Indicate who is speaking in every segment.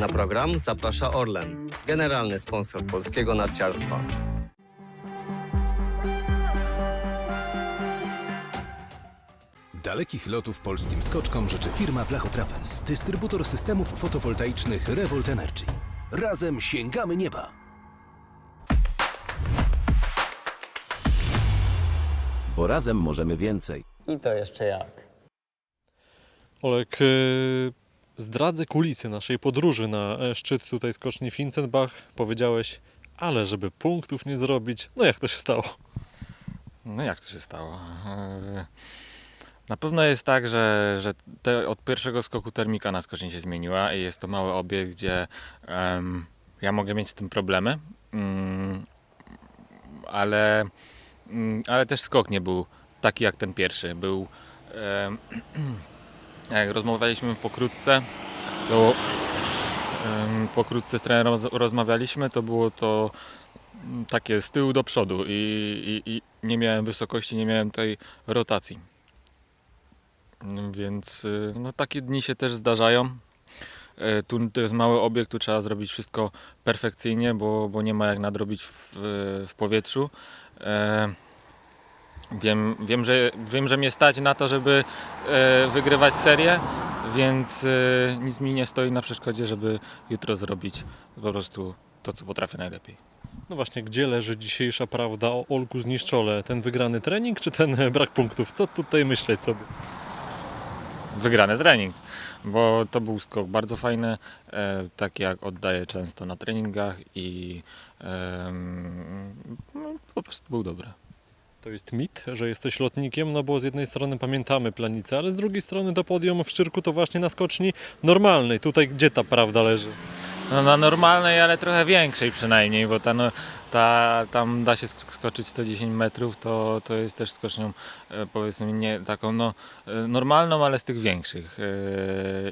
Speaker 1: Na program zaprasza Orlen, generalny sponsor polskiego narciarstwa.
Speaker 2: Dalekich lotów polskim skoczkom życzy firma Blachotrapez, dystrybutor systemów fotowoltaicznych Revolt Energy. Razem sięgamy nieba!
Speaker 3: Bo razem możemy więcej.
Speaker 4: I to jeszcze jak.
Speaker 5: Olek, y, zdradzę kulisy naszej podróży na e, szczyt tutaj skoczni Fincenbach. Powiedziałeś, ale żeby punktów nie zrobić, no jak to się stało?
Speaker 6: No jak to się stało? Eee, Na pewno jest tak, że, że te, od pierwszego skoku termika na skoczni się zmieniła i jest to mały obiekt, gdzie em, ja mogę mieć z tym problemy, mm, ale, mm, ale też skok nie był taki jak ten pierwszy. Był, em, jak rozmawialiśmy pokrótce, to pokrótce z trenerem roz- rozmawialiśmy, to było to mm, takie z tyłu do przodu i, i, i nie miałem wysokości, nie miałem tej rotacji. Więc y, no, takie dni się też zdarzają. E, Tu to jest mały obiekt, tu trzeba zrobić wszystko perfekcyjnie, bo, bo nie ma jak nadrobić w, w powietrzu. E, Wiem, wiem, że, wiem, że mnie stać na to, żeby e, wygrywać serię, więc e, nic mi nie stoi na przeszkodzie, żeby jutro zrobić po prostu to, co potrafię najlepiej.
Speaker 5: No właśnie, gdzie leży dzisiejsza prawda o Olku zniszczole? Ten wygrany trening, czy ten e, brak punktów? Co tutaj myśleć sobie?
Speaker 6: wygrany trening, bo to był skok bardzo fajny, e, taki jak oddaję często na treningach i em, no, po prostu był dobry.
Speaker 5: To jest mit, że jesteś lotnikiem, no bo z jednej strony pamiętamy planicę, ale z drugiej strony do podium w Szczyrku to właśnie na skoczni normalnej. Tutaj gdzie ta prawda leży?
Speaker 6: No, na normalnej, ale trochę większej przynajmniej, bo ta, no, ta, tam da się sk- skoczyć 110 metrów, to, to jest też skocznią e, powiedzmy nie taką no, e, normalną, ale z tych większych. E,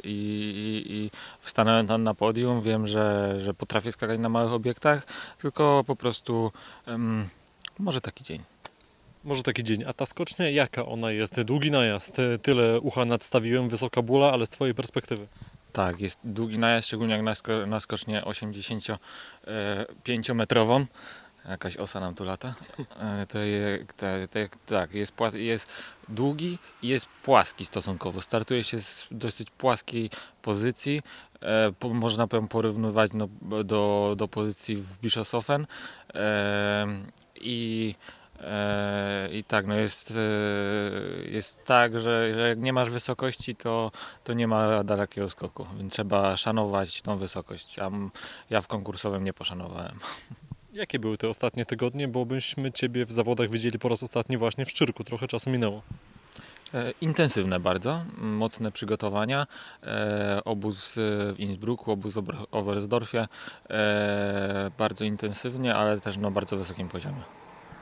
Speaker 6: I, i, i wstanąłem tam na podium, wiem, że, że potrafię skakać na małych obiektach, tylko po prostu em, może taki dzień.
Speaker 5: Może taki dzień. A ta skocznia, jaka ona jest? Długi najazd, tyle ucha nadstawiłem, wysoka bula, ale z twojej perspektywy.
Speaker 6: Tak, jest długi najazd, szczególnie jak na, sko- na skocznię 85-metrową. Jakaś osa nam tu lata. E, To je, tak, jest, jest długi i jest płaski stosunkowo. Startuje się z dosyć płaskiej pozycji. E, po, można porównywać no, do, do pozycji w Bischofshofen. E, I I tak, no jest, e, jest tak, że, że jak nie masz wysokości, to, to nie ma dalekiego skoku, więc trzeba szanować tą wysokość. A ja w konkursowym nie poszanowałem.
Speaker 5: Jakie były te ostatnie tygodnie, bo byśmy ciebie w zawodach widzieli po raz ostatni właśnie w Szczyrku. Trochę czasu minęło.
Speaker 6: E, Intensywne bardzo, mocne przygotowania. E, obóz e, w Innsbrucku, obóz w Ober- Oberstdorfie. E, bardzo intensywnie, ale też na bardzo wysokim poziomie.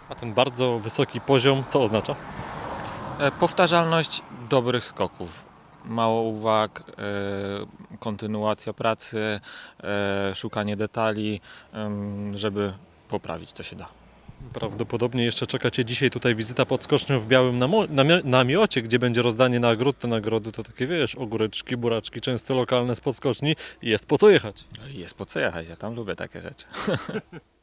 Speaker 5: A ten bardzo wysoki poziom, co oznacza?
Speaker 6: E, Powtarzalność dobrych skoków. Mało uwag, e, kontynuacja pracy, e, szukanie detali, żeby poprawić co się da.
Speaker 5: Prawdopodobnie jeszcze czeka Cię dzisiaj tutaj wizyta pod skocznią w białym namiocie, gdzie będzie rozdanie nagród. Te nagrody to takie, wiesz, ogóreczki, buraczki, często lokalne z podskoczni i jest po co jechać.
Speaker 6: Jest po co jechać, ja tam lubię takie rzeczy.